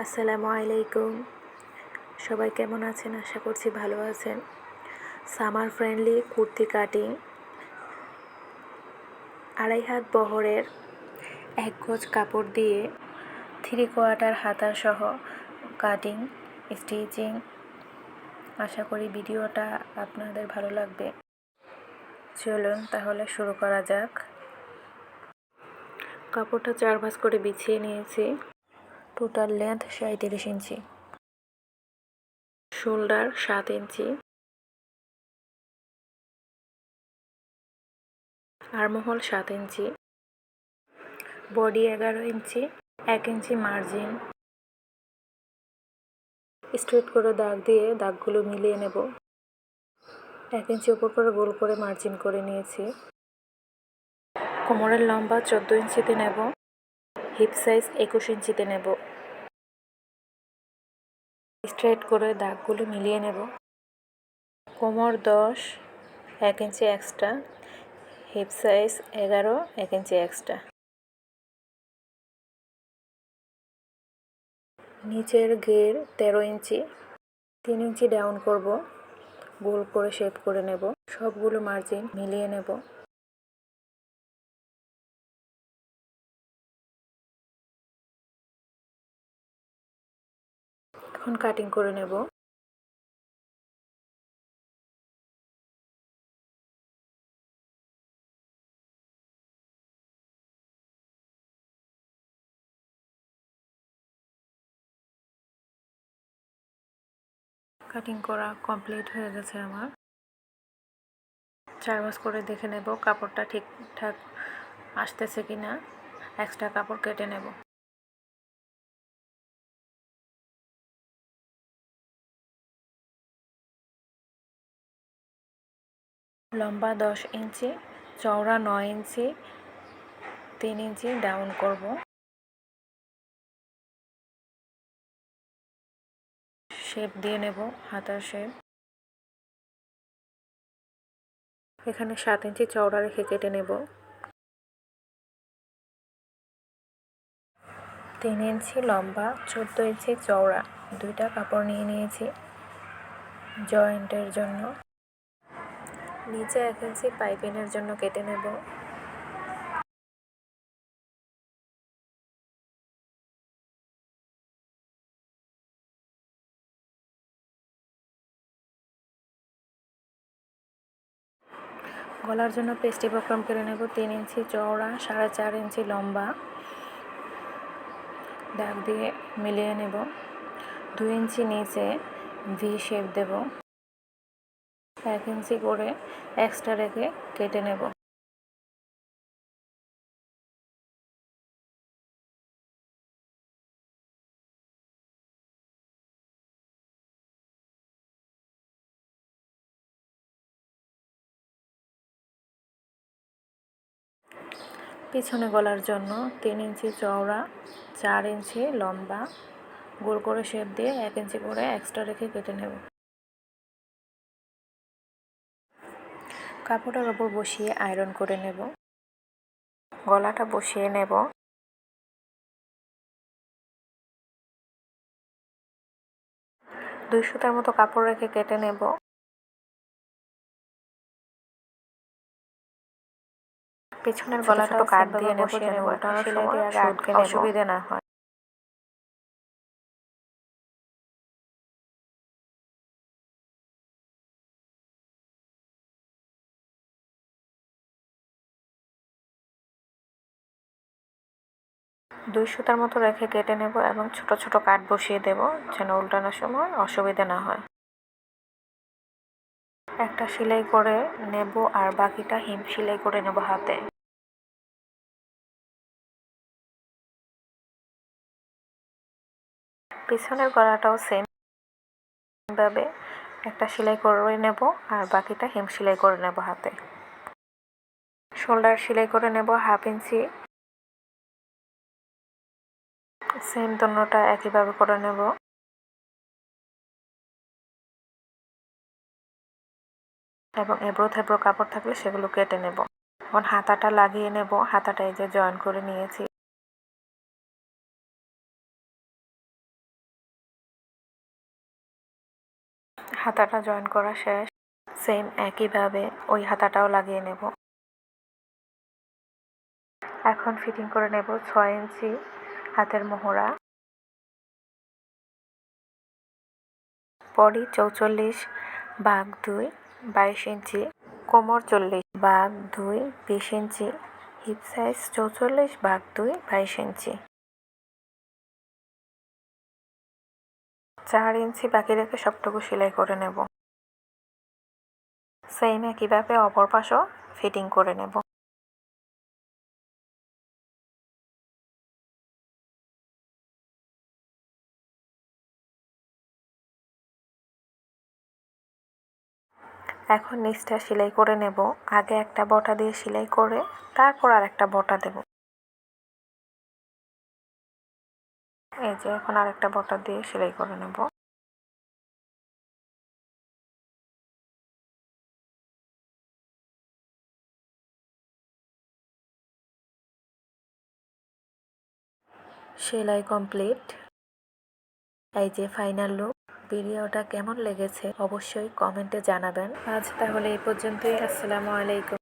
আসসালামু আলাইকুম। সবাই কেমন আছেন? আশা করছি ভালো আছেন। সামার ফ্রেন্ডলি কুর্তি কাটিং আড়াই হাত বহরের এক গজ কাপড় দিয়ে থ্রি কোয়ার্টার হাতা সহ কাটিং, স্টিচিং। আশা করি ভিডিওটা আপনাদের ভালো লাগবে। চলুন তাহলে শুরু করা যাক। কাপড়টা চার ভাঁজ করে বিছিয়ে নিয়েছি। টোটাল লেন্থ সাঁত্রিশ ইঞ্চি। শোল্ডার সাত ইঞ্চি। আরমহল সাত ইঞ্চি। বডি এগারো ইঞ্চি, এক ইঞ্চি মার্জিন স্ট্রেট করে দাগ দিয়ে দাগগুলো মিলিয়ে নেব। এক ইঞ্চি উপর করে গোল করে মার্জিন করে নিয়েছি। কোমরের লম্বা চোদ্দ ইঞ্চিতে নেব। হিপ সাইজ একুশ ইঞ্চিতে নেব। স্ট্রেট করে দাগগুলো মিলিয়ে নেব। কোমর দশ, এক ইঞ্চি এক্সট্রা। হিপ সাইজ এগারো, এক ইঞ্চি এক্সট্রা। নিচের গের তেরো ইঞ্চি। তিন ইঞ্চি ডাউন করব। গোল করে শেপ করে নেব। সবগুলো মার্জিন মিলিয়ে নেব। এখন কাটিং করে নেব। কাটিং করা কমপ্লিট হয়ে গেছে আমার। চার মাস করে দেখে নেব কাপড়টা ঠিকঠাক আসতেছে কি না এক্সট্রা কাপড় কেটে নেব। লম্বা দশ ইঞ্চি, চওড়া নয় ইঞ্চি, তিন ইঞ্চি ডাউন করব। শেপ দিয়ে নেব, হাতার শেপ। এখানে সাত ইঞ্চি চওড়া রেখে কেটে নেব। তিন ইঞ্চি লম্বা, চোদ্দ ইঞ্চি চওড়া। দুইটা কাপড় নিয়ে নিয়েছি। জয়েন্টের জন্য। নিচে এক ইঞ্চি পাইপিংয়ের জন্য কেটে নেব। গলার জন্য পেস্টি বক্রম কেটে নেব। তিন ইঞ্চি চওড়া, সাড়ে চার ইঞ্চি লম্বা। দাগ দিয়ে মিলিয়ে নেব। দু ইঞ্চি নিচে ভি শেপ দেব। এক ইঞ্চি করে এক্সট্রা রেখে কেটে নেব। পিছনে গলার জন্য তিন ইঞ্চি চওড়া, চার ইঞ্চি লম্বা, গোল করে শেপ দিয়ে এক ইঞ্চি করে এক্সট্রা রেখে কেটে নেব। কাপড়টার ওপর বসিয়ে আয়রন করে নেব। গলাটা বসিয়ে নেব। দুই সুতার মতো কাপড় রেখে কেটে নেব। পেছনের গলাটা কাট দিয়ে নেব যেন ওঠানোর সময় আটকে অসুবিধে না হয়। দুই সুতার মতো রেখে কেটে নেব এবং ছোট ছোট কাঠ বসিয়ে দেব যেন উল্টানোর সময় অসুবিধা না হয়। একটা সেলাই করে নেব আর বাকিটা হিম সেলাই করে নেব হাতে। পিছনের গলাটাও সেম ভাবে একটা সেলাই করে নেব আর বাকিটা হিম সেলাই করে নেব হাতে। শোল্ডার সেলাই করে নেব হাফ ইঞ্চি সেম দোনোটা একইভাবে করে নেব। এবং এবড়ো থেবড়ো কাপড় থাকলে সেগুলো কেটে নেব। এখন হাতাটা লাগিয়ে নেব। হাতাটা এই যে জয়েন করে নিয়েছি। হাতাটা জয়েন করা শেষ। সেম একইভাবে ওই হাতাটাও লাগিয়ে নেব। এখন ফিটিং করে নেব ছয় ইঞ্চি। হাতের মোহরা। বডি চৌচল্লিশ, বাঘ দুই, বাইশ ইঞ্চি, কোমর চল্লিশ, বাঘ দুই, বিশ ইঞ্চি, হিপ সাইজ চৌচল্লিশ, বাঘ দুই, বাইশ ইঞ্চি। চার ইঞ্চি বাকি রেখে সবটুকু সেলাই করে নেব। সেম একইভাবে অপর পাশও ফিটিং করে নেব। এখন নিচটা সেলাই করে নেব। আগে একটা বটা দিয়ে সেলাই করে তারপর আর একটা বটা দেব। এই যে এখন আর একটা বটা দিয়ে সেলাই করে নেব। সেলাই কমপ্লিট। এই যে ফাইনাল লুক। ভিডিওটা কেমন লেগেছে অবশ্যই কমেন্টে জানাবেন। আজ তাহলে এই পর্যন্তই। আসসালামু আলাইকুম।